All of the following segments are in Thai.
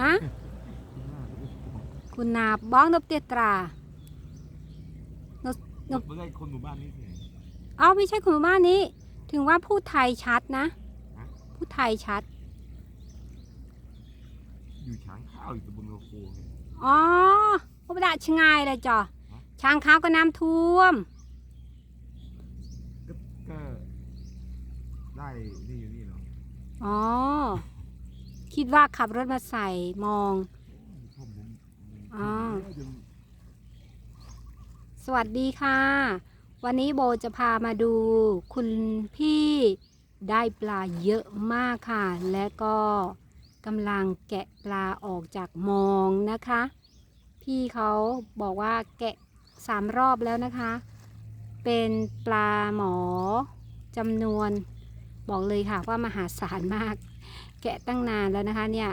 ฮะคุณนาบ้องนบเตียตราเมื่อไงคนหมู่บ้านนี้ที่ไหนเอ้าไม่ใช่คุณบ้านนี้ ถึงว่าพูดไทยชัดนะฮะพูดไทยชัด อยู่ช้างข้าวอยู่ตำบลกระโคงเนี่ยอ๋อพระดาชงายเลยจ้ะฮะช้างขาวก็น้ำท่วมก็ก็ได้นี่อยู่นี่เนาะอ๋อ คิดว่าขับรถมาใส่มองอ๋อสวัสดีค่ะ วันนี้โบจะพามาดู คุณพี่ได้ปลาเยอะมากค่ะ และก็กำลังแกะปลาออกจากมองนะคะ พี่เขาบอกว่าแกะสามรอบแล้วนะคะ เป็นปลาหมอจำนวน บอกเลยค่ะว่ามหาศาลมาก แกะตั้งนานแล้วนะคะเนี่ย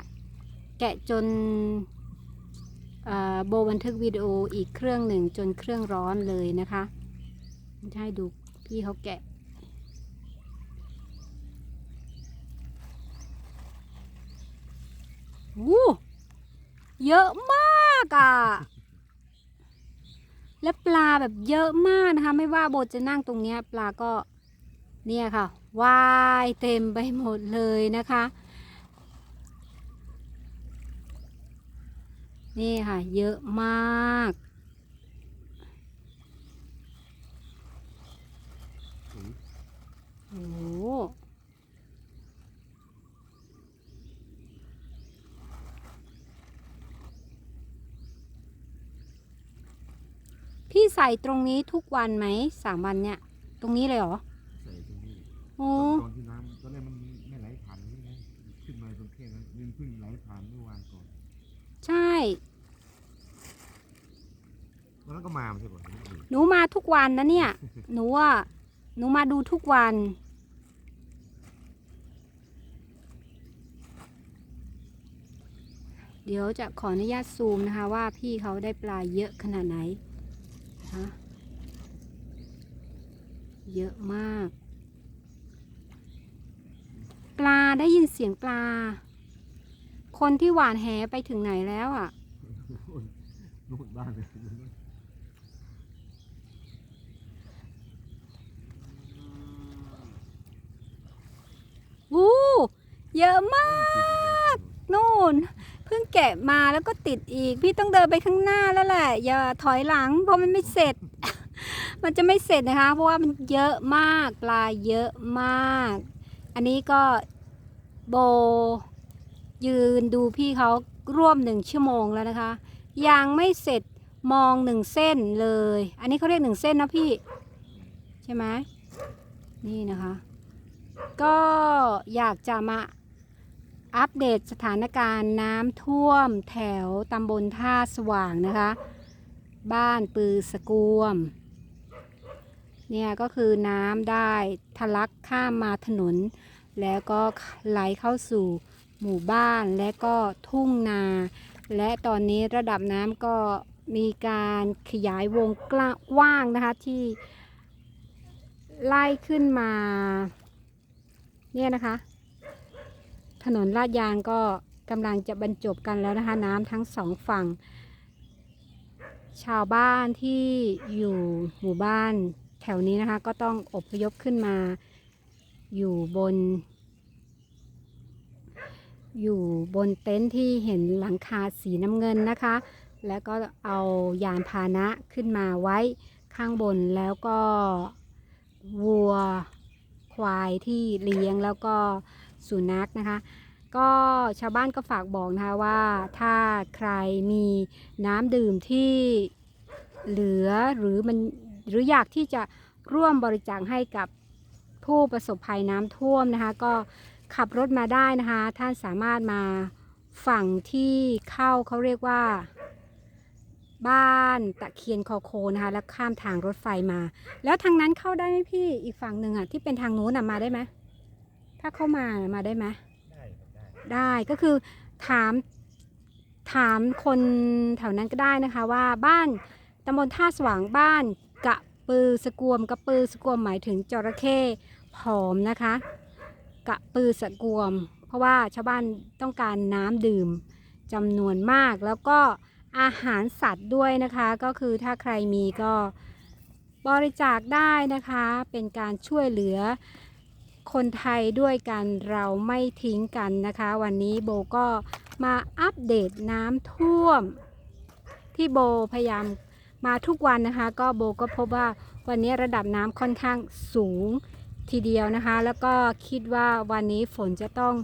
แกะจนโบบันทึกวิดีโออีกเครื่องหนึ่งจนเครื่องร้อนเลยนะคะจะให้ดูพี่เขาแกะวู้เยอะมากอะ่ะ และปลาแบบเยอะมากนะคะ ไม่ว่าโบจะนั่งตรงเนี้ย ปลาก็เนี่ยค่ะ ว่ายเต็มไปหมดเลยนะคะ นี่ค่ะ เยอะมากโอ้โหพี่ใส่ตรงนี้ทุกวันไหมสามวันเนี่ย ตรงนี้เลยเหรอ ใส่ตรงนี้ โอ้ ตอนที่น้ำ ตอนแรกมันไม่ไหลผ่านนี่นะขึ้นมาตรงแค่นั้นมันเพิ่งไหลผ่านเมื่อวานก่อนใช่ วันนั้นก็มาไม่ใช่ป่ะหนูมาทุกวันนะเนี่ย หนูว่าหนูมาดูทุกวัน เดี๋ยวจะขออนุญาตซูมนะคะ ว่าพี่เขาได้ปลาเยอะขนาดไหนนะคะเยอะมาก ปลาได้ยินเสียงปลา คนที่หวานแหไปถึงไหนแล้วอะนู่นบ้านเลยวู้เยอะมากนู่นเพิ่งแกะมาแล้วก็ติดอีก พี่ต้องเดินไปข้างหน้าแล้วแหละ อย่าถอยหลัง เพราะมันไม่เสร็จ มันจะไม่เสร็จนะคะ เพราะว่ามันเยอะมากปลาเยอะมาก อันนี้ก็โบยืนดูพี่เขาร่วมหนึ่งชั่วโมงแล้วนะคะ ยังไม่เสร็จมองหนึ่งเส้นเลย อันนี้เขาเรียกหนึ่งเส้นนะพี่ ใช่ไหมนี่นะคะ ก็อยากจะมาอัปเดตสถานการณ์น้ำท่วมแถวตำบลท่าสว่างนะคะ บ้านปือสกวม เนี่ยก็คือน้ำได้ทะลักข้ามมาถนน แล้วก็ไหลเข้าสู่หมู่บ้านและก็ทุ่งนา และตอนนี้ระดับน้ำก็มีการขยายวงกล้ากว้างนะคะที่ไล่ขึ้นมาเนี่ยนะคะ ถนนลาดยางก็กำลังจะบรรจบกันแล้วนะคะ น้ำทั้งสองฝั่ง ชาวบ้านที่อยู่หมู่บ้าน แถวนี้นะคะ ก็ต้องอพยพขึ้นมา อยู่บน อยู่บนเต็นท์ที่เห็นหลังคาสีน้ำเงินนะคะ แล้วก็เอายานพาหนะขึ้นมาไว้ข้างบนแล้วก็วัวควายที่เลี้ยงแล้วก็สุนัขนะคะ ก็ชาวบ้านก็ฝากบอกนะคะว่าถ้าใครมีน้ำดื่มที่เหลือหรือมัน หรืออยากที่จะร่วมบริจาคให้กับผู้ประสบภัยน้ำท่วมนะคะ ก็ขับรถมาได้นะคะ ท่านสามารถมาฝั่งที่เข้าเขาเรียกว่า บ้านตะเคียนคอโคนะคะ แล้วข้ามทางรถไฟมา แล้วทางนั้นเข้าได้ไหมพี่อีกฝั่งหนึ่งอะที่เป็นทางนู้นอะมาได้ไหมถ้าเข้ามามาได้ไหมได้ได้ได้ก็คือถามถามคนแถวนั้นก็ได้นะคะว่าบ้านำบลท่าสว่างบ้านกะปือสกวมกะปือสกวมหมายถึงจระเข้ผอมนะคะ กะปือสกวม เพราะว่าชาวบ้านต้องการน้ำดื่มจำนวนมากแล้วก็อาหารสัตว์ด้วยนะคะ ก็คือถ้าใครมีก็บริจาคได้นะคะ เป็นการช่วยเหลือคนไทยด้วยกันเราไม่ทิ้งกันนะคะ วันนี้โบก็มาอัปเดตน้ำท่วม ที่โบพยายาม มาทุกวันนะคะ ก็โบก็พบว่าวันนี้ระดับน้ำค่อนข้างสูงทีเดียวนะคะ แล้วก็คิดว่าวันนี้ฝนจะต้อง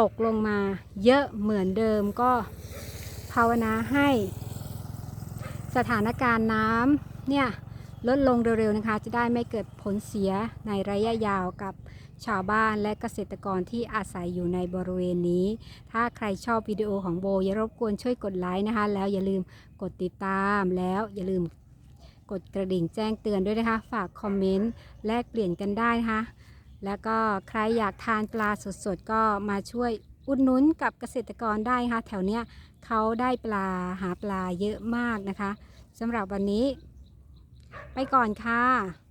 ตกลงมาเยอะเหมือนเดิมก็ภาวนาให้ สถานการณ์น้ำเนี่ย ลดลงเร็วๆนะคะ จะได้ไม่เกิดผลเสียในระยะยาวกับชาวบ้านและเกษตรกรที่อาศัยอยู่ในบริเวณนี้ ถ้าใครชอบวิดีโอของโบ อย่ารบกวนช่วยกดไลค์นะคะ แล้วอย่าลืมกดติดตามแล้วอย่าลืมกดกระดิ่งแจ้งเตือนด้วยนะคะ ฝากคอมเมนต์แลกเปลี่ยนกันได้นะคะ แล้วก็ใครอยากทานปลาสดๆ ก็มาช่วยอุดหนุนกับเกษตรกรได้ค่ะ แถวเนี้ยเขาได้ปลาหาปลาเยอะมากนะคะสำหรับวันนี้ ไปก่อนค่ะ